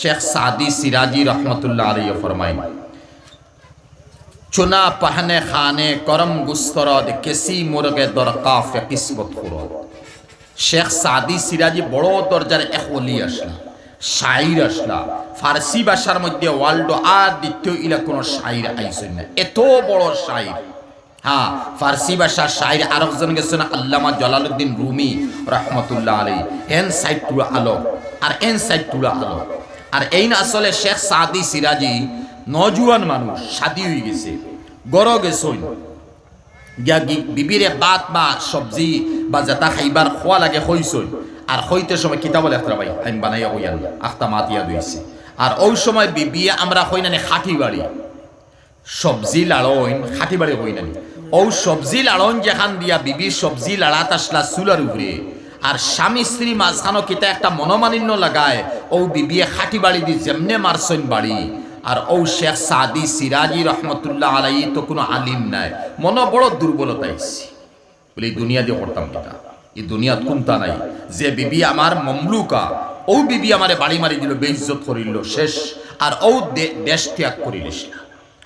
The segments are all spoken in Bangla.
শেখ সাদি সিরাজি রহমতুল্লাহ আলী ফরমাইন চুনা পাহনে খানে করম গুস্তরদ কেসি মুরগে দরকাফ কিসমত খুরদ। শেখ সাদি সিরাজি বড় দরজার এক অলি আসলা, শাইর আসলা। ফার্সি ভাষার মধ্যে ওয়ার্ল্ড আর দ্বিতীয় ইলা কোনো শাইর আইসেন না, এত বড় শাইর। হ্যাঁ ফার্সি ভাষা শাইর আর একজন গেছেন আল্লামা জলালুদ্দিন রুমি রহমতুল্লাহ আলী এন সাইড টুলা আলো আর এন সাইড টুলা আলো আর এই না আসলে শেখ সাদি সিরাজি নজুয়ান মানুষ শাদি হয়ে গেছে। গড় গেছইন গিয়া গি- বিবিরে বাত বা সবজি বা যেটা খাইবার খোয়া লাগে হইছই আর হইতে সময় কিতাব লেখতে ভাই আমি বানাইয়া হইয়ান আখতা মাতিয়া দইছি আর ওই সময় বিবিয়ে আমরা হই না খাটি বাড়ি সবজি লাড়ইন খাটি বাড়ি হই না ও সবজি লাড়ন যেখান দিয়া বিবির সবজি লাড়াত আসলা চুলার উপরে। আর স্বামী স্ত্রী মাঝখানো কিতা একটা মনোমালিন্য লাগায় ও বিবিয়ে খাটি বাড়ি দি যেমনে মারসইন বাড়ি। আর ও শেখ সাদি সিরাজি রহমতুল্লাহ আলাই তো কোনো আলিম নাই। মন বড় দুর্বলতা আইসি বলে, এই দুনিয়া দিয়ে করতাম কিতা? এই দুনিয়াত কোনটা নাই? যে বিবি আমার মমলুকা ও বিবি আমারে বাড়ি মারি দিল, বেইজ্জত করিল, শেষ। আর ও দেশ ত্যাগ করিলিস না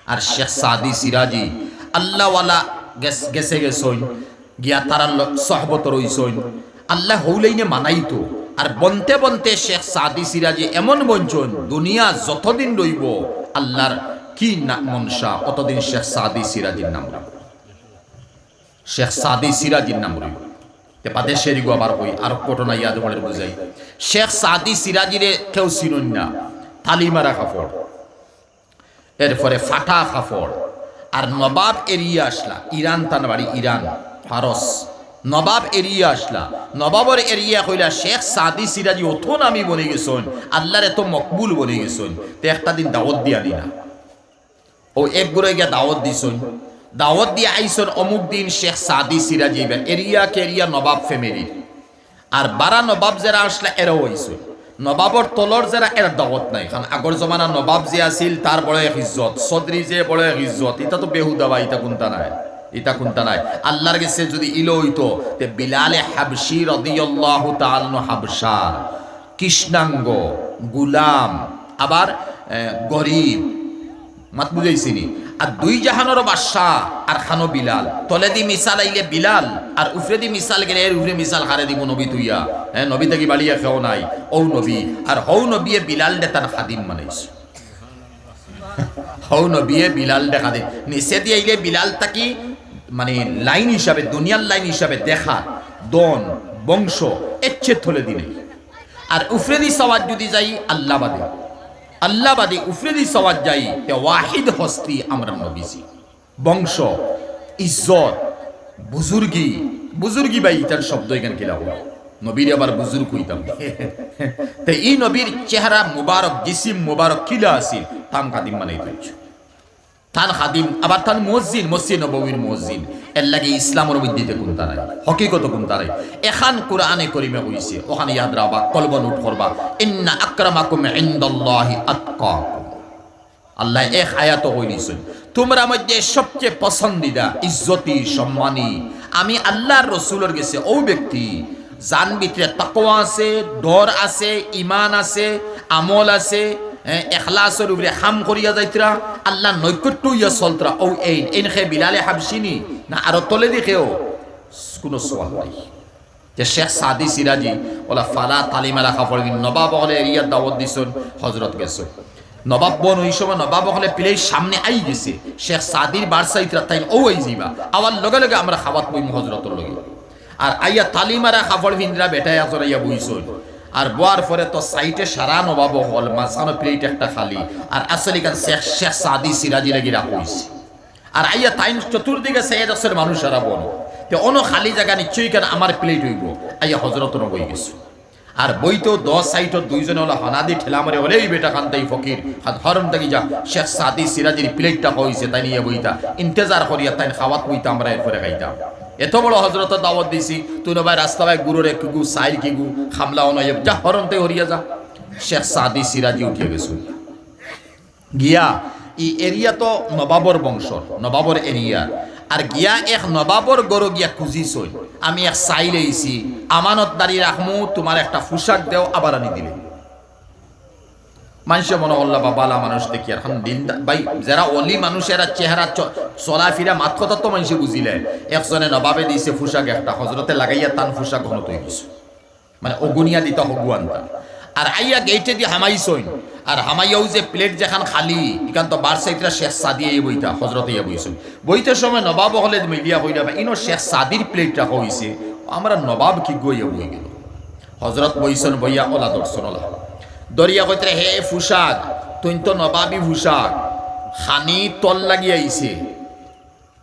আর শেখ সাদি সিরাজি, আল্লাহওয়ালা গেছ- গেছে গেছইন গিয়া তারার ল- সহবত রইছইন আল্লাহ হৌলেইনে মানাইতো। আর বনতে বনতে শেখ সাদি সিরাজি এমন বঞ্চন, দুনিয়া যতদিন রইব, আল্লাহর কি মনসা, অতদিন শেখ সাদি সিরাজির নাম রাখব শেখ সাদি সিরাজির নাম রইব। আবার আর ঘটনা ইয়াদ মনের বুঝাই। শেখ সাদি সিরাজিরে কেউ চিনুন না, তালিমারা কাপড় এরপরে ফাটা কাপড় আর নবাব এরিয়া আসলা, ইরান তান বাড়ি ইরান, ফারস। নবাব এরিয়া আসলা। নবাবর এরিয়া কইলা, শেখ সাদি সিরাজি অথন আমি বনে গেছন আল্লাহর এত মকবুল বনে গেছন তে একটা দিন দাওয়াত দিয়া দিনা ও, এক গুড়ে গিয়া দাওয়াত দিছন দাওয়াত দিয়ে আইসন অমুক দিন শেখ সাদি সিরাজি এবার এরিয়া কেরিয়া নবাব ফ্যামিলির। আর বারা নবাব যারা আসলে, এরাও আইসন নবাবর তলর যারা, এর দাওয়াত নাই, কারণ আগর জমানা নবাব যে আছিল, তার বড় এক ইজ্জত, সদরি যে বড় এক ইজ্জত এটা তো বেহুদা বা ইটা কোনটা নাই। এটা কোনটা নাই? আল্লাহর কাছে যদি ইলো হইতো তে বিলালে হাবশি রাদিয়াল্লাহু তাআলা হাবশার কৃষ্ণাঙ্গ গুলাম আবার গরিব মাত বুঝাইছিনি? আর দুই জাহানোর বাদশাহ আর খানো বিলাল। তলে দি মিসাল আইলে বিলাল আর উফরে দি মিসাল গেলে এর উফরে মিসাল হারে দিব নবী তুইয়া। হ্যাঁ নবী থেকে বাড়িয়া খেও নাই ও নবী। আর হৌ নবীয়ে বিলাল দে তার খাদিম বানাইছে। হৌ নবীয়ে বিলাল দেখা দে নিচে দিয়ে আইলে বিলাল তাকি মানে লাইন হিসাবে, দুনিয়ার লাইন হিসাবে দেখা, দন, বংশ এচ্ছে থলে দিনে। আর উফরেদি সওয়াজ যদি যাই আল্লাহ বাদে আল্লাহ বাদে উফরেদি সওয়াজ যাই, তে ওয়াহিদ হস্তি আমরা নবীজি। বংশ, ইজ্জত, বুজুর্গি। বুজুর্গি ভাই তার শব্দ এখানে কিলা হলো। নবীর আবার বুজুর্গ হইতাম তে এই নবীর চেহারা মুবারক, জিসিম মুবারক কিলা আছিল, তাম কাদিম মানে তান খাদিম, আবার তান মসজিদ মসজিদ নবীর মসজিদ। এর লাগে ইসলামের মধ্যে কোন তারাই? হকিকত কোন তারাই? এখান কোরআনে করিমে হইছে ওখানে ইয়াদ রাখবা কলব নোট করবা। ইন্না আকরামাকুম ইনদাল্লাহি আতকাকুম। আল্লাহ এক আয়াত হইলিছেন তোমরা মধ্যে সবচেয়ে পছন্দিদা, ইজ্জতি, সম্মানী। আমি আল্লাহর রসুলের গেছে ও ব্যক্তি। জান ভিতরে তাকওয়া আছে, ডর আছে ইমান আছে, আমল আছে এখলাসের উপরে হাম করিয়া যাইতরা আল্লাহ নৈকট্য ইয়া চলতরা। ও এই এন খে বিলালে হাবসিনি না আরও তলে দেখেও? কোনো সোয়াল নাই। যে শেখ সাদি সিরাজি, ওলা ফালা তালিমালা কাপড় নবাব হলে এরিয়ার দাওয়াত দিছন হজরত গেছে। নবাব বন ওই সময় নবাব হলে পিলেই সামনে আই গেছে। শেখ সাদির বারসাইতরা তাই ও আই যাইবা। আবার লগে লগে আমরা খাবাত বইম হজরতর লগে। আর আইয়া তালিমারা কাপড় ভিন্দ্রা বেটায় আসর আইয়া আর বোয়ার পরে তো সাইটে সারা নবাব হল, মাঝখানো প্লেট একটা খালি। আর আসলে কান শেখ শেখ সাদি সিরাজি লাগি রাখা হইছে। আর আইয়া তাইন চতুর্দিকে সৈয়দ আসর মানুষ সারা বন তে অন খালি জায়গা নিশ্চয়ই কেন আমার প্লেট হইব? আইয়া হজরত বই গেছে। আর বইতেও দশ সাইটত দুইজনে হলো হানাদি ঠেলা মারে ওরে এই বেটা খান্তাই ফকির, হাত হরম থাকি যা। শেখ সাদি সিরাজির প্লেটটা হইছে, তাই নিয়ে বইতা। ইন্তেজার করিয়া তাই খাওয়াত বইতা আমরা এরপরে খাইতাম। এত বড় হজরত দাওয়াত দিছি, তুই নবাই রাস্তা ভাই গুরুরে কিগু সাইল কিগু খামলা অনয় যা হরম তাই হরিয়া যা। শেখ সাদি সিরাজি উঠিয়ে গেছে। গিয়া, ই এরিয়া তো নবাবর বংশর, নবাবর এরিয়া। আর গিয়া এক নবাবর গরু গিয়া খুঁজিছই আমি এক চাই লইছি আমানত দাঁড়ি রাখমু, তোমার একটা পোশাক দেও, আবার আনি দিলে। মানুষে মনে করলা বা বালা মানুষ দেখি আর ভাই, যারা অলি মানুষেরা চেহারা চলাফিরা মাত কথা তো মানুষে বুঝিলে। একজনে নবাবে দিছে ফুসাক একটা হজরতে লাগাইয়া তান ফুসাক ঘন তৈরি মানে অগুনিয়া দিত হগুয়ানটা আর আইয়া গেইটে দিয়ে হামাইছইন। আর হামাইয়াও যে প্লেট যেখান খালি এখান তো বার সাইডরা শেষ সাদি এই বইটা হজরতে ইয়া বইছেন বইতে সময় নবাব হলে মিলিয়া কইলা বা ইনো শেষ সাদির প্লেট রাখা হইছে। আমরা নবাব কি গইয়া বই গেল? হজরত বইছেন বইয়া ওলা দর্শন ওলা। দরিয়া কইতে হে ফুসাক তুই তো নবাবি ফুসাক খানি তল লাগি আইছে।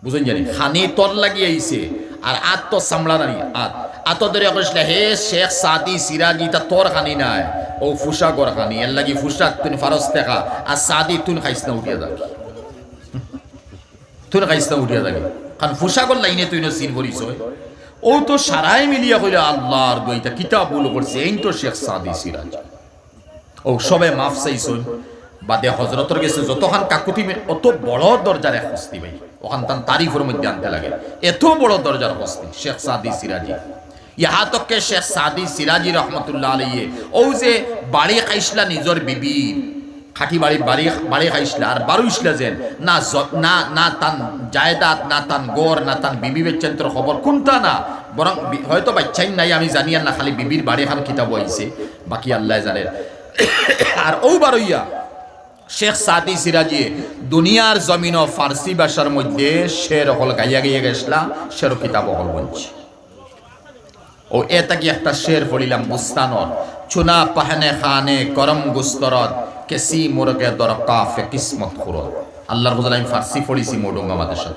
বুঝেন জানি, খানি তল লাগি আইছে। আর আত তো সামলা নানি আত। আত ধরে কইছিল, হে শেখ সাদি সিরাজি তা তোর খানি নাই। ও ফুসাক ওর খানি এর লাগি ফুসাক তুই ফারস দেখা আর সাদি তুই খাইস না উঠিয়া যাবি। তুই খাইস না উঠিয়া যাবি। কারণ ফুসাকর লাইনে তুই সিন করিস ও তো সারাই মিলিয়া কইলে আল্লাহর দইটা কিতাব বলো করছে এই তো শেখ সাদি সিরাজ ও সবে মাফ চাইছুন। বাদে হজরতর গেছে যতখান কাকুতি অত বড় দরজার এক হস্তি ভাই ওখান তান তারিফের মধ্যে আনতে লাগে। এত বড় দরজার হস্তি, শেখ সাদি সিরাজি ইহা তককে শেখ সাদি সিরাজি রহমতুল্লাহ আলাইয়ে ও যে বাড়ি খাইসলা নিজর বিবির খাটি বাড়ি বাড়ি বাড়ি খাইসলা আর বারুইসলা যেন। না না না তান জায়দাত, না তান গড়, না তান বিবি বেচেন্ত্র খবর কোনটা না? বরং হয়তো বাচ্চাই নাই, আমি জানি আর না, খালি বিবির বাড়ি খান কিতাব আইছে বাকি আল্লাহ জানে। আর ও বারইয়া শেখ সাদি সিরাজি দুনিয়ার জমিন ও ফার্সি ভাষার মধ্যে শের হল গাইয়া গাইয়া গেছলা শের কিতাব হল বলছি। ও এটা কি একটা শের পড়িলাম বুস্তানর? চুনা পাহনে খানে করম গুস্তরত, কেসি মুরগে দরকাফে কিসমত খুরত। আল্লাহর বুঝলাম ফার্সি পড়িছি মোডুঙ্গা মাদেশত